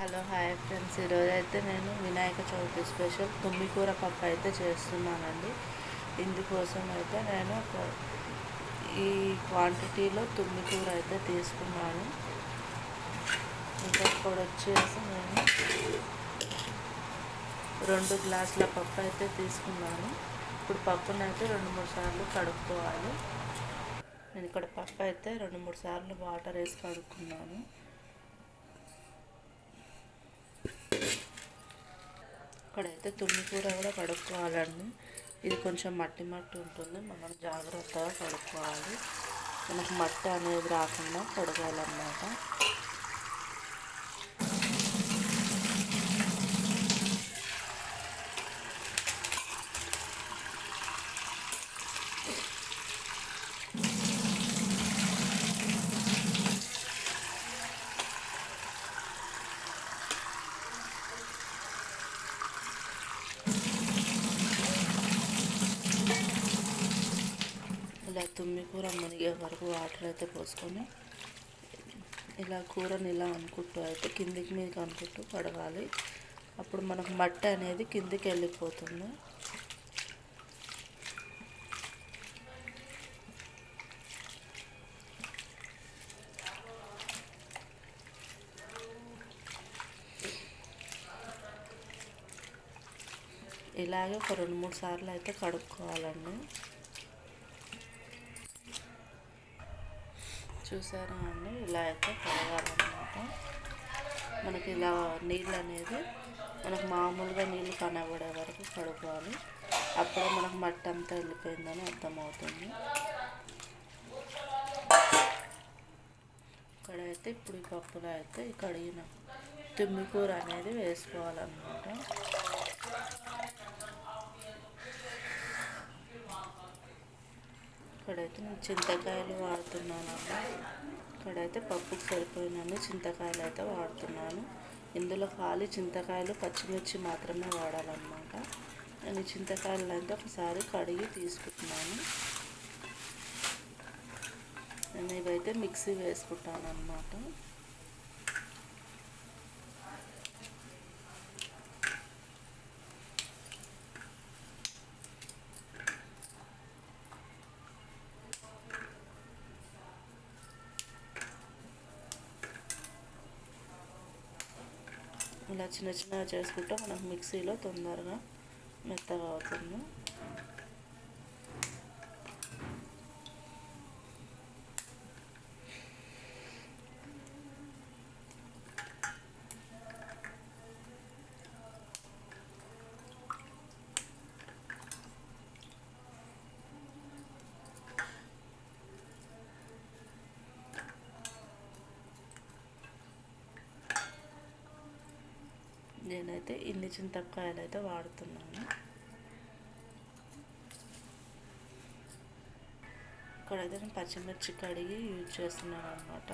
Hello hi friends. ఈరోజు అయితే నేను వినాయక చవితి స్పెషల్ తుమ్మికూర పప్పు అయితే చేస్తున్నానండి. ఇందుకోసం అయితే నేను ఒక ఈ క్వాంటిటీలో తుమ్మికూర అయితే తీసుకున్నాను. ఇంకా ఇక్కడ వచ్చేసి నేను రెండు గ్లాసుల పప్పు అయితే తీసుకున్నాను. ఇప్పుడు పప్పును అయితే రెండు మూడు సార్లు కడుక్కోవాలి. నేను ఇక్కడ పప్పు అయితే రెండు మూడు సార్లు వాటర్ వేసి కడుక్కున్నాను. ఇక్కడైతే తుమ్మి కూర కూడా కడుక్కోవాలండి. ఇది కొంచెం మట్టి మట్టి ఉంటుంది. మనం జాగ్రత్తగా కడుక్కోవాలి. మనకు మట్టి అనేది రాకుండా కడగాలన్నమాట ఇలా తుమ్మి కూర మునిగే వరకు వాటర్ అయితే పోసుకొని ఇలా కూరని ఇలా అనుకుంటూ అయితే కిందికి మీదకి అనుకుంటూ కడగాలి అప్పుడు మనకు మట్టి అనేది కిందికి వెళ్ళిపోతుంది. ఇలాగే ఒక రెండు మూడు సార్లు అయితే కడుక్కోవాలండి. చూసారా అండి? ఇలా అయితే కడగాలన్నమాట మనకి ఇలా నీళ్ళు అనేది మనకు మామూలుగా నీళ్ళు కనబడే వరకు కడుకోవాలి అప్పుడే మనకు మట్టి అంతా వెళ్ళిపోయిందని అర్థమవుతుంది. ఇక్కడైతే ఇప్పుడు ఈ పప్పులో అయితే కడిగిన తుమ్మికూర అనేది వేసుకోవాలన్నమాట. ఇక్కడైతే నేను చింతకాయలు వాడుతున్నాను. ఇక్కడైతే పప్పుకు సరిపోయినన్ని చింతకాయలు అయితే వాడుతున్నాను. ఇందులో ఖాళీ చింతకాయలు పచ్చిమిర్చి మాత్రమే వాడాలన్నమాట. నేను చింతకాయలు అయితే ఒకసారి కడిగి తీసుకుంటున్నాను. నేను ఇవైతే మిక్సీ వేసుకుంటాను అన్నమాట ఇలా చిన్న చిన్నగా చేసుకుంటే మనకు మిక్సీలో తొందరగా మెత్తగా అవుతుంది. నేనైతే ఇన్ని చింతపకాయలు అయితే వాడుతున్నాను. ఇక్కడైతే నేను పచ్చిమిర్చి కడిగి యూజ్ చేస్తున్నాను అనమాట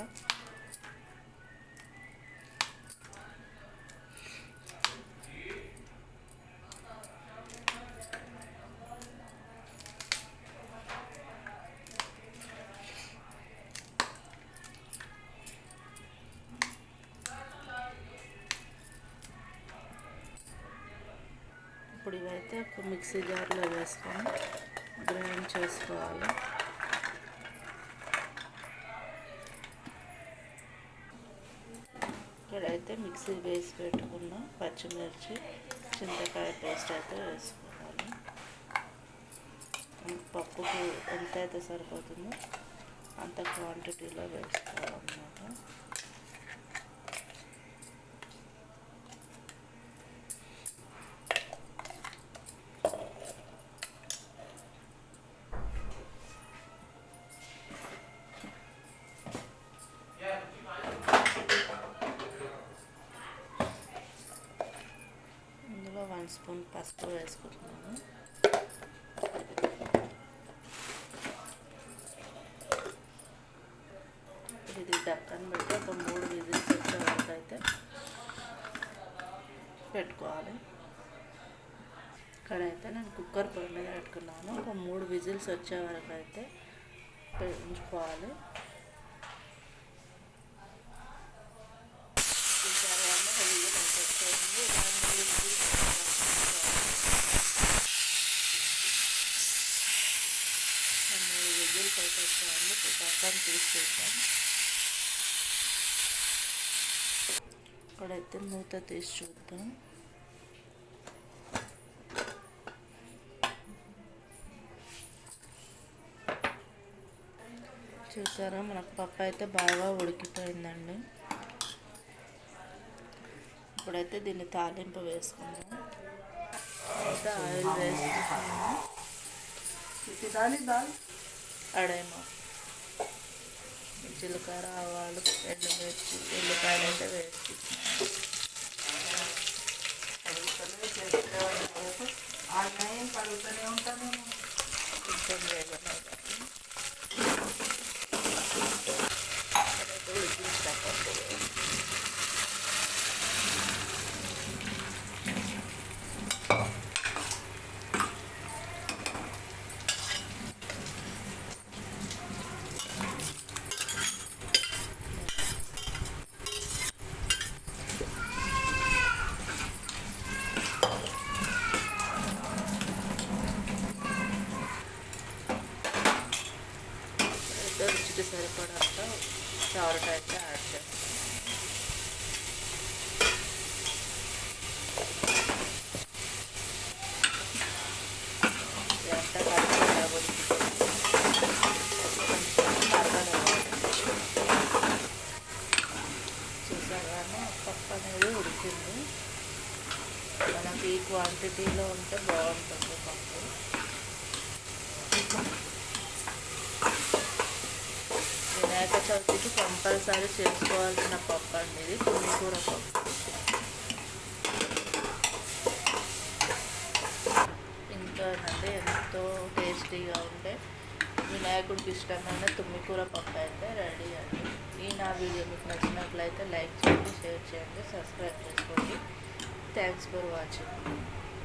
ఇప్పుడు ఇవైతే ఒక మిక్సీ జార్లో వేసుకొని గ్రైండ్ చేసుకోవాలి. ఇక్కడైతే మిక్సీ వేసి పెట్టుకున్న పచ్చిమిర్చి చింతకాయ పేస్ట్ అయితే వేసుకోవాలి. పప్పుకు ఎంత అయితే సరిపోతుందో అంత క్వాంటిటీలో వేసుకోవాలన్నమాట స్పూన్ పసుపు వేసుకుంటున్నాను. ఇది దక్కని పెట్టి ఒక మూడు విజిల్స్ వచ్చే వరకు అయితే పెట్టుకోవాలి. ఇక్కడైతే నేను కుక్కర్ పొయ్యి మీద పెట్టుకున్నాను ఒక మూడు విజిల్స్ వచ్చే వరకు అయితే ఉంచుకోవాలి చూసారు వచ్చేసింది దాన్ని విజిల్ మూడు విజిల్ పెట్టేస్తామండి తీసి ఇక్కడైతే మూత తీసి చూద్దాం చూసారా? మనకు పప్పు అయితే బాగా ఉడికిపోయిందండి. ఇప్పుడైతే దీన్ని తాలింపు వేసుకుందాం. ఆయిల్ వేసుకుందాం. అడేమో జీలకర్ర ఆవాలు ఎండుమిర్చి ఎల్లిపాయలు అయితే వేసి అయితే సరిపడంత చారుట అయితే యాడ్ చేస్తాం. ఇదంతా చూసాగానే పప్పు అనేది ఉడికింది. మనకి ఈ క్వాంటిటీలో ఉంటే బాగుంటుంది పప్పు వినాయక చవితికి కంపల్సరీ చేసుకోవాల్సిన పప్పు అండి ఇది తుమ్మికూర పప్పు. ఇంకానండి ఎంతో టేస్టీగా ఉండే వినాయకుడికి ఇష్టమైన తుమ్మికూర పప్పు అయితే రెడీ అండి. ఈ నా వీడియో మీకు నచ్చినట్లయితే లైక్ చేయండి షేర్ చేయండి సబ్స్క్రైబ్ చేసుకోండి. Thanks for watching